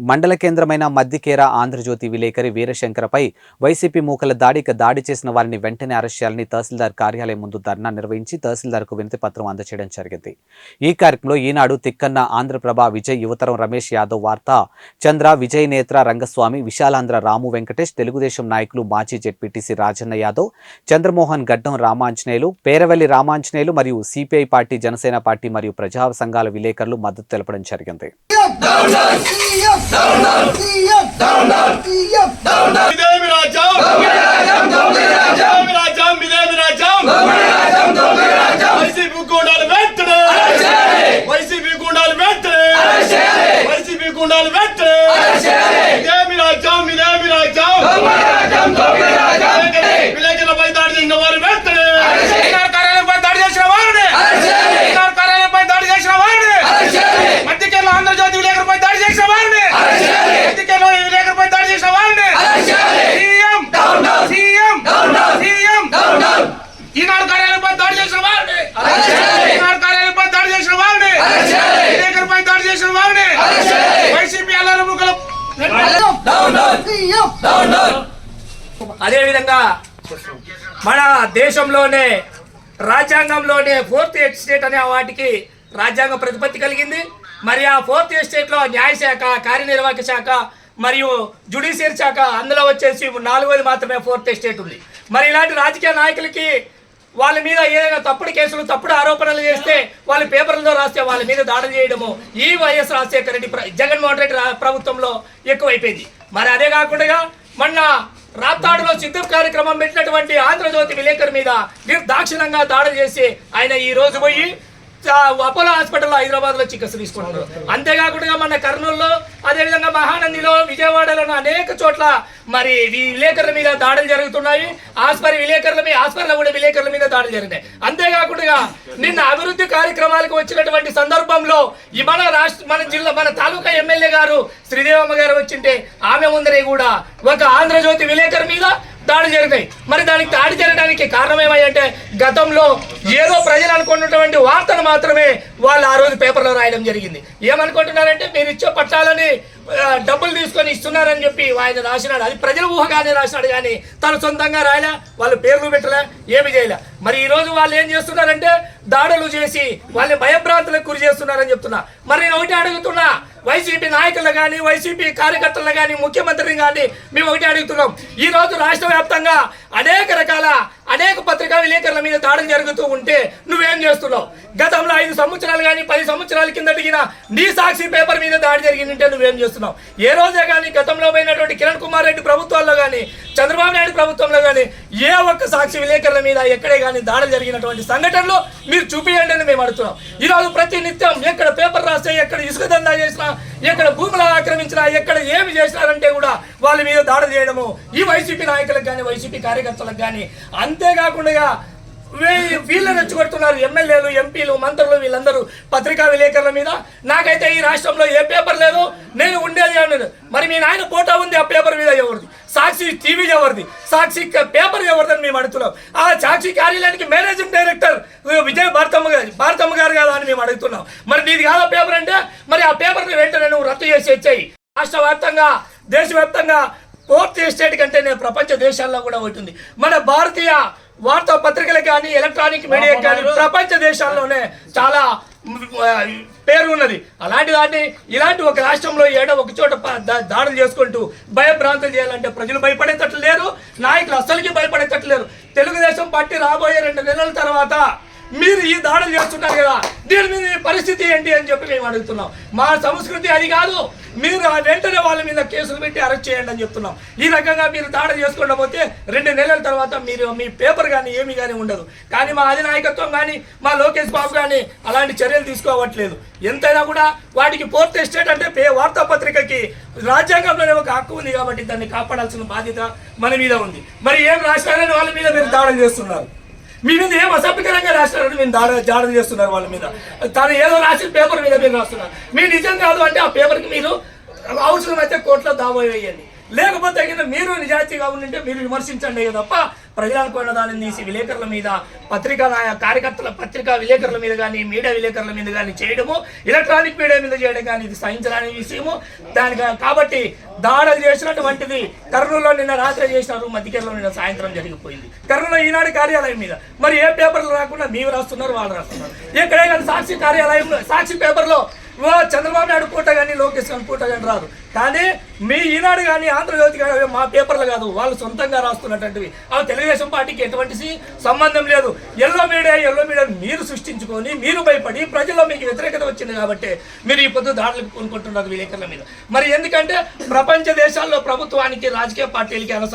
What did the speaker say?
మండల కేంద్రమైన మద్దికేర ఆంధ్రజ్యోతి విలేకరి వీరశంకరపై వైసీపీ మూకల దాడికి దాడి చేసిన వారిని వెంటనే అరెస్ట్ చేయాలని తహసీల్దార్ కార్యాలయం ముందు ధర్నా నిర్వహించి తహసీల్దార్కు వినతి పత్రం అందజేయడం జరిగింది. ఈ కార్యక్రమంలో ఈనాడు తిక్కన్న ఆంధ్రప్రభ విజయ్ యువతరం రమేష్ యాదవ్ వార్త చంద్ర విజయ్ నేత్ర రంగస్వామి విశాలాంధ్ర రాము వెంకటేష్ తెలుగుదేశం నాయకులు మాజీ జెడ్పీటీసీ రాజన్న యాదవ్ చంద్రమోహన్ గడ్డం రామాంజనేయులు పేరవల్లి రామాంజనేయులు మరియు సిపిఐ పార్టీ జనసేన పార్టీ మరియు ప్రజా సంఘాల విలేకరులు మద్దతు తెలపడం జరిగింది. Download! మన దేశంలోనే రాజ్యాంగంలోనే ఫోర్త్ ఎస్టేట్ అనే వాటికి రాజ్యాంగ ప్రతిపత్తి కలిగింది. మరి ఆ ఫోర్త్ ఎస్టేట్లో న్యాయశాఖ కార్యనిర్వాహక శాఖ మరియు జుడిషియర్ శాఖ అందులో వచ్చేసి నాలుగోది మాత్రమే ఫోర్త్ ఎస్టేట్ ఉంది. మరి ఇలాంటి రాజకీయ నాయకులకి వాళ్ళ మీద ఏదైనా తప్పుడు కేసులు తప్పుడు ఆరోపణలు చేస్తే వాళ్ళ పేపర్లతో రాస్తే వాళ్ళ మీద దాడులు చేయడము ఈ వైఎస్ రాజశేఖర రెడ్డి జగన్మోహన్ రెడ్డి రా- ప్రభుత్వంలో ఎక్కువైపోయింది. మరి అదే కాకుండా మొన్న రాప్తాడులో సిద్ధం కార్యక్రమం పెట్టినటువంటి ఆంధ్రజ్యోతి విలేకరు మీద నిర్దాక్షిణంగా దాడులు చేసి ఆయన ఈ రోజు పోయి అపోలో హాస్పిటల్లో హైదరాబాద్లో చికిత్స తీసుకుంటున్నారు అంతేకాకుండా మన కర్నూలులో అదేవిధంగా మహానందిలో విజయవాడలో అనేక చోట్ల మరి ఈ విలేకరుల మీద దాడులు జరుగుతున్నాయి. ఆస్పరి విలేకరుల మీద ఆస్పరిలో కూడా విలేకరుల మీద దాడులు జరిగినాయి. అంతేకాకుండా నిన్న అభివృద్ధి కార్యక్రమాలకు వచ్చినటువంటి సందర్భంలో ఈ మన రాష్ట్ర మన జిల్లా మన తాలూకా ఎమ్మెల్యే గారు శ్రీదేవమ్మ గారు వచ్చింటే ఆమె ముందరే కూడా ఒక ఆంధ్రజ్యోతి విలేకరు మీద దాడి జరిగాయి మరి దానికి దాడి జరగడానికి కారణం ఏమయ్యంటే గతంలో ఏదో ప్రజలు అనుకుంటున్నటువంటి వార్తను మాత్రమే వాళ్ళు ఆ రోజు పేపర్లో రాయడం జరిగింది. ఏమనుకుంటున్నారంటే మీరు ఇచ్చే పట్టాలని డబ్బులు తీసుకొని ఇస్తున్నారని చెప్పి ఆయన రాసినాడు. అది ప్రజల ఊహగానే రాసినాడు. కానీ తను సొంతంగా రాయలే వాళ్ళు పేర్లు పెట్టలే ఏమి చేయలే. మరి ఈరోజు వాళ్ళు ఏం చేస్తున్నారంటే దాడులు చేసి వాళ్ళని భయభ్రాంతులకు గురి చేస్తున్నారని చెప్తున్నా. మరి నేను ఒకటి అడుగుతున్నా వైసీపీ నాయకులు కానీ వైసీపీ కార్యకర్తలు కానీ ముఖ్యమంత్రిని కానీ మేము ఒకటి అడుగుతున్నాం. ఈ రోజు రాష్ట్ర వ్యాప్తంగా అనేక రకాల అనేక పత్రికా విలేకరుల మీద దాడులు జరుగుతూ ఉంటే నువ్వేం చేస్తున్నావు? గతంలో ఐదు సంవత్సరాలు కానీ పది సంవత్సరాల కింద అడిగిన నీ సాక్షి పేపర్ మీద దాడి జరిగిందంటే నువ్వేం చేస్తున్నావు? ఏ రోజే కానీ గతంలో పోయినటువంటి కిరణ్ కుమార్ రెడ్డి ప్రభుత్వాల్లో కానీ చంద్రబాబు నాయుడు ప్రభుత్వంలో కానీ ఏ ఒక్క సాక్షి విలేకరుల మీద ఎక్కడే కానీ దాడులు జరిగినటువంటి సంఘటనలు మీరు చూపియండి అని మేము అడుగుతున్నాం. ఈరోజు ప్రతి నిత్యం ఎక్కడ పేపర్ రాస్తే ఎక్కడ ఇసుక దందా చేసినా ఎక్కడ భూములు ఆక్రమించినా ఎక్కడ ఏమి చేసినారంటే కూడా వాళ్ళ మీద దాడులు చేయడము. ఈ వైసీపీ నాయకులకు కానీ వైసీపీ కార్యకర్తలకు కానీ అంతేకాకుండా వీ- వీళ్ళని రెచ్చగొడుతున్నారు. ఎమ్మెల్యేలు ఎంపీలు మంత్రులు వీళ్ళందరూ పత్రికా విలేకరుల మీద. నాకైతే ఈ రాష్ట్రంలో ఏ పేపర్ లేదు. నేను ఉండేది అన్నాడు మరి మీ నాయన ఫోటో ఉంది ఆ పేపర్ మీద ఎవరిది? సాక్షి టీవీ ఎవరిది? సాక్షి పేపర్ ఎవరిదని మేము అడుగుతున్నాం. ఆ సాక్షి కార్యాలయానికి మేనేజింగ్ డైరెక్టర్ విజయ్ భారతమ్మ గారు భారతమ్మ గారు కదా అని మేము అడుగుతున్నాం. మరి నీది కాదా పేపర్ అంటే? మరి ఆ పేపర్ని వెంటనే నువ్వు రద్దు చేసి వచ్చాయి. రాష్ట్ర వ్యాప్తంగా దేశవ్యాప్తంగా ఫోర్త్ ఎస్టేట్ కంటేనే ప్రపంచ దేశాల్లో కూడా ఉంటుంది మన భారతీయ వార్తా పత్రికలు కానీ ఎలక్ట్రానిక్ మీడియా కానీ ప్రపంచ దేశాల్లోనే చాలా పేరు ఉన్నది. అలాంటి దాన్ని ఇలాంటి ఒక రాష్ట్రంలో ఏడో ఒక చోట దాడులు చేసుకుంటూ భయభ్రాంతులు చేయాలంటే ప్రజలు భయపడేటట్లు లేరు నాయకులు అస్సలకి భయపడేటట్లు లేరు. తెలుగుదేశం పార్టీ రాబోయే రెండు నెలల తర్వాత మీరు ఈ దాడులు చేస్తున్నారు కదా దీని మీద పరిస్థితి ఏంటి అని చెప్పి మేము అడుగుతున్నాం. మా సంస్కృతి అది కాదు. మీరు ఆ వెంటనే వాళ్ళ మీద కేసులు పెట్టి అరెస్ట్ చేయండి అని చెప్తున్నాం. ఈ రకంగా మీరు దాడి చేసుకుండా పోతే రెండు నెలల తర్వాత మీరు మీ పేపర్ కానీ ఏమి కానీ ఉండదు. కానీ మా అధినాయకత్వం కానీ మా లోకేష్ బాబు కానీ అలాంటి చర్యలు తీసుకోవట్లేదు. ఎంతైనా కూడా వాటికి ఫోర్త్ ఎస్టేట్ అంటే పే వార్తాపత్రికకి రాజ్యాంగంలోనే ఒక హక్కు ఉంది కాబట్టి దాన్ని కాపాడాల్సిన బాధ్యత మన మీద ఉంది. మరి ఏం రాష్ట్రాలని వాళ్ళ మీద మీరు దాడులు చేస్తున్నారు? మీ మీద ఏం అసభ్యకరంగా రాసినారని మీరు దాడి చేస్తున్నారు వాళ్ళ మీద. తను ఏదో రాసిన పేపర్ మీద మీరు రాస్తున్నారు. మీ నిజం కాదు అంటే ఆ పేపర్కి మీరు అవసరమైతే కోర్టులో దావా వేయండి. లేకపోతే కింద మీరు నిజాయితీగా ఉండింటే మీరు విమర్శించండి తప్ప ప్రజలకు దానిని తీసి విలేకరుల మీద పత్రికా కార్యకర్తల పత్రికా విలేకరుల మీద కానీ మీడియా విలేకరుల మీద కానీ చేయడము ఎలక్ట్రానిక్ మీడియా మీద చేయడం కానీ ఇది సహించడానికి విషయము. దానికి కాబట్టి దాడులు చేసినటువంటిది కర్నూలులో నిన్న రాత్రి చేసినారు మధ్యకేరలో నిన్న సాయంత్రం జరిగిపోయింది. కర్నూలు ఈనాడు కార్యాలయం మీద. మరి ఏ పేపర్లు రాకుండా మీరు రాస్తున్నారు వాళ్ళు రాస్తున్నారు. ఎక్కడే కానీ సాక్షి కార్యాలయంలో సాక్షి పేపర్లో చంద్రబాబు నాయుడు పూట కానీ లోకేష్ గారి పూట కానీ రాదు. కానీ మీ ఈనాడు కానీ ఆంధ్రజ్యోతి కానీ మా పేపర్లు కాదు. వాళ్ళు సొంతంగా రాస్తున్నటువంటివి. అవి తెలుగుదేశం పార్టీకి ఎటువంటి సంబంధం లేదు. ఎల్లో మీడియా ఎల్లో మీడియా మీరు సృష్టించుకొని మీరు భయపడి ప్రజల్లో మీకు వ్యతిరేకత వచ్చింది కాబట్టి మీరు ఈ పొద్దు దాడులకు పూనుకుంటున్నారు విలేకరుల మీద. మరి ఎందుకంటే ప్రపంచ దేశాల్లో ప్రభుత్వానికి రాజకీయ పార్టీలకి అనవసరం